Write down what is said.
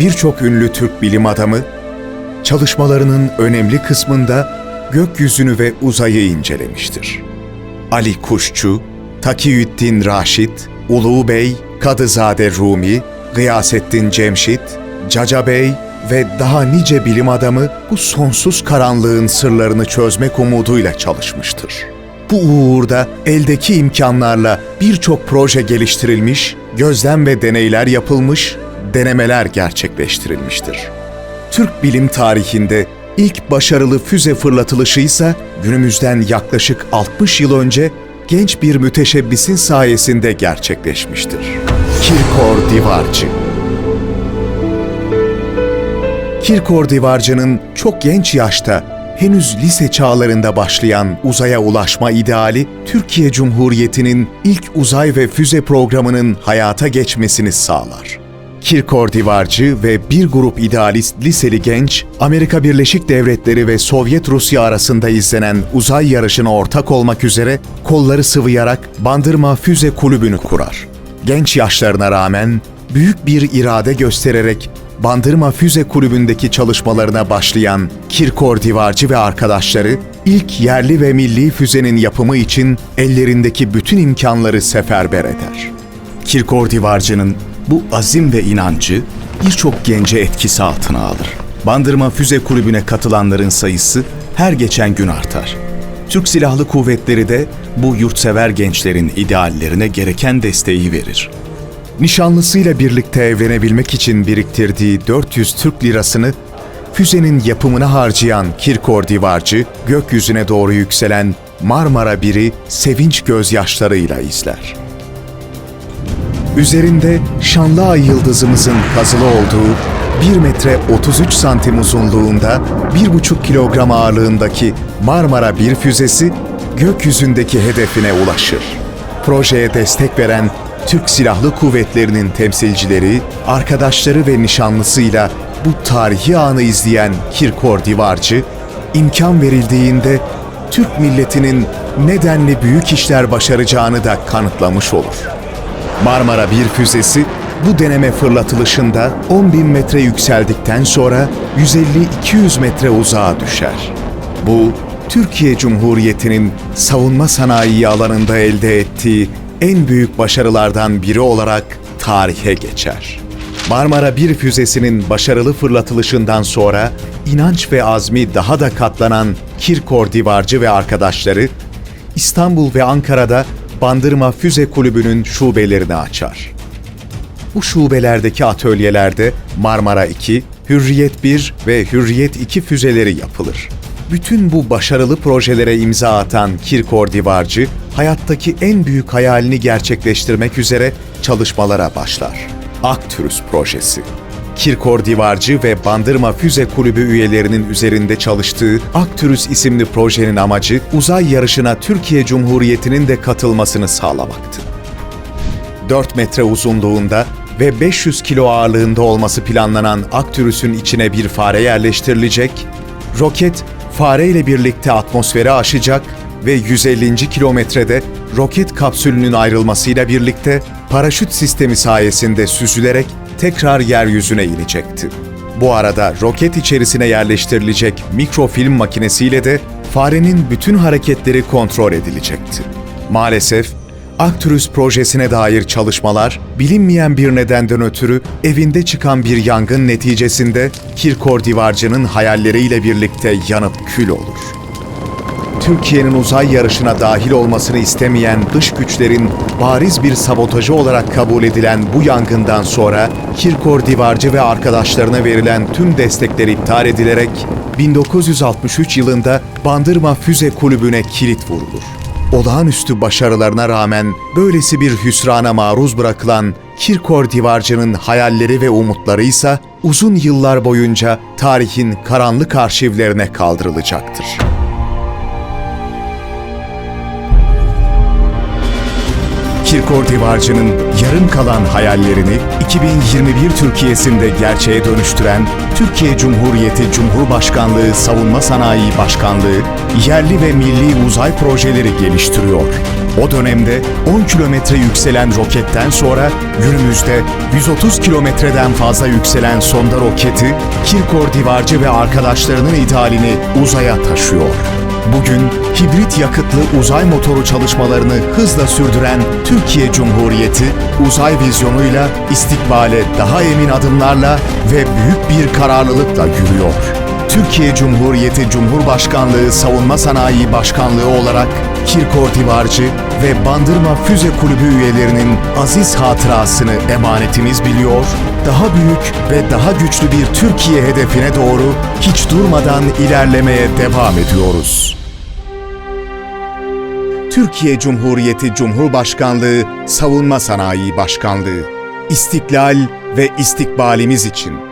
birçok ünlü Türk bilim adamı, çalışmalarının önemli kısmında gökyüzünü ve uzayı incelemiştir. Ali Kuşçu, Takiyüddin Raşit, Ulu Bey, Kadızade Rumi, Gıyasettin Cemşit, Caca Bey ve daha nice bilim adamı bu sonsuz karanlığın sırlarını çözmek umuduyla çalışmıştır. Bu uğurda eldeki imkanlarla birçok proje geliştirilmiş, gözlem ve deneyler yapılmış, denemeler gerçekleştirilmiştir. Türk bilim tarihinde ilk başarılı füze fırlatılışı ise günümüzden yaklaşık 60 yıl önce genç bir müteşebbisin sayesinde gerçekleşmiştir. Kirkor Divarcı Kirkor Divarcı'nın çok genç yaşta henüz lise çağlarında başlayan uzaya ulaşma ideali, Türkiye Cumhuriyeti'nin ilk uzay ve füze programının hayata geçmesini sağlar. Kirkor Divarcı ve bir grup idealist liseli genç, Amerika Birleşik Devletleri ve Sovyet Rusya arasında izlenen uzay yarışına ortak olmak üzere kolları sıvayarak Bandırma Füze Kulübü'nü kurar. Genç yaşlarına rağmen büyük bir irade göstererek Bandırma Füze Kulübü'ndeki çalışmalarına başlayan Kirkor Divarcı ve arkadaşları ilk yerli ve milli füzenin yapımı için ellerindeki bütün imkanları seferber eder. Kirkor Divarcı'nın bu azim ve inancı birçok gence etkisi altına alır. Bandırma Füze Kulübü'ne katılanların sayısı her geçen gün artar. Türk Silahlı Kuvvetleri de bu yurtsever gençlerin ideallerine gereken desteği verir. Nişanlısıyla birlikte evlenebilmek için biriktirdiği 400 Türk lirasını füzenin yapımına harcayan Kirkor Divarcı, gökyüzüne doğru yükselen Marmara 1'i sevinç gözyaşlarıyla izler. Üzerinde şanlı ay yıldızımızın kazılı olduğu 1 metre 33 santim uzunluğunda 1,5 kilogram ağırlığındaki Marmara 1 füzesi gökyüzündeki hedefine ulaşır. Projeye destek veren Türk Silahlı Kuvvetleri'nin temsilcileri, arkadaşları ve nişanlısıyla bu tarihi anı izleyen Kirkor Divarcı, imkan verildiğinde Türk milletinin nedenli büyük işler başaracağını da kanıtlamış olur. Marmara 1 füzesi bu deneme fırlatılışında 10 bin metre yükseldikten sonra 150-200 metre uzağa düşer. Bu, Türkiye Cumhuriyeti'nin savunma sanayi alanında elde ettiği en büyük başarılardan biri olarak tarihe geçer. Marmara 1 füzesinin başarılı fırlatılışından sonra inanç ve azmi daha da katlanan Kirkor Divarcı ve arkadaşları İstanbul ve Ankara'da Bandırma Füze Kulübü'nün şubelerini açar. Bu şubelerdeki atölyelerde Marmara 2, Hürriyet 1 ve Hürriyet 2 füzeleri yapılır. Bütün bu başarılı projelere imza atan Kirkor Divarcı, hayattaki en büyük hayalini gerçekleştirmek üzere çalışmalara başlar. Aktürüs projesi. Kirkor Divarcı ve Bandırma Füze Kulübü üyelerinin üzerinde çalıştığı Aktürüs isimli projenin amacı uzay yarışına Türkiye Cumhuriyeti'nin de katılmasını sağlamaktı. 4 metre uzunluğunda ve 500 kilo ağırlığında olması planlanan Aktürüs'ün içine bir fare yerleştirilecek, roket fareyle birlikte atmosfere aşacak ve 150. kilometrede roket kapsülünün ayrılmasıyla birlikte paraşüt sistemi sayesinde süzülerek tekrar yeryüzüne inecekti. Bu arada roket içerisine yerleştirilecek mikrofilm makinesiyle de farenin bütün hareketleri kontrol edilecekti. Maalesef Aktürüs projesine dair çalışmalar bilinmeyen bir nedenden ötürü evinde çıkan bir yangın neticesinde Kirkor Divarcı'nın hayalleriyle birlikte yanıp kül olur. Türkiye'nin uzay yarışına dahil olmasını istemeyen dış güçlerin bariz bir sabotajı olarak kabul edilen bu yangından sonra Kirkor Divarcı ve arkadaşlarına verilen tüm destekler iptal edilerek 1963 yılında Bandırma Füze Kulübü'ne kilit vurulur. Olağanüstü başarılarına rağmen böylesi bir hüsrana maruz bırakılan Kirkor Divarcı'nın hayalleri ve umutları ise uzun yıllar boyunca tarihin karanlık arşivlerine kaldırılacaktır. Kirkor Divarcı'nın yarım kalan hayallerini 2021 Türkiye'sinde gerçeğe dönüştüren Türkiye Cumhuriyeti Cumhurbaşkanlığı Savunma Sanayi Başkanlığı yerli ve milli uzay projeleri geliştiriyor. O dönemde 10 kilometre yükselen roketten sonra günümüzde 130 kilometreden fazla yükselen sonda roketi Kirkor Divarcı ve arkadaşlarının idealini uzaya taşıyor. Bugün hibrit yakıtlı uzay motoru çalışmalarını hızla sürdüren Türkiye Cumhuriyeti, uzay vizyonuyla istikbale daha emin adımlarla ve büyük bir kararlılıkla yürüyor. Türkiye Cumhuriyeti Cumhurbaşkanlığı Savunma Sanayi Başkanlığı olarak Kirkor Divarcı ve Bandırma Füze Kulübü üyelerinin aziz hatırasını emanetimiz biliyor, daha büyük ve daha güçlü bir Türkiye hedefine doğru hiç durmadan ilerlemeye devam ediyoruz. Türkiye Cumhuriyeti Cumhurbaşkanlığı Savunma Sanayi Başkanlığı. İstiklal ve istikbalimiz için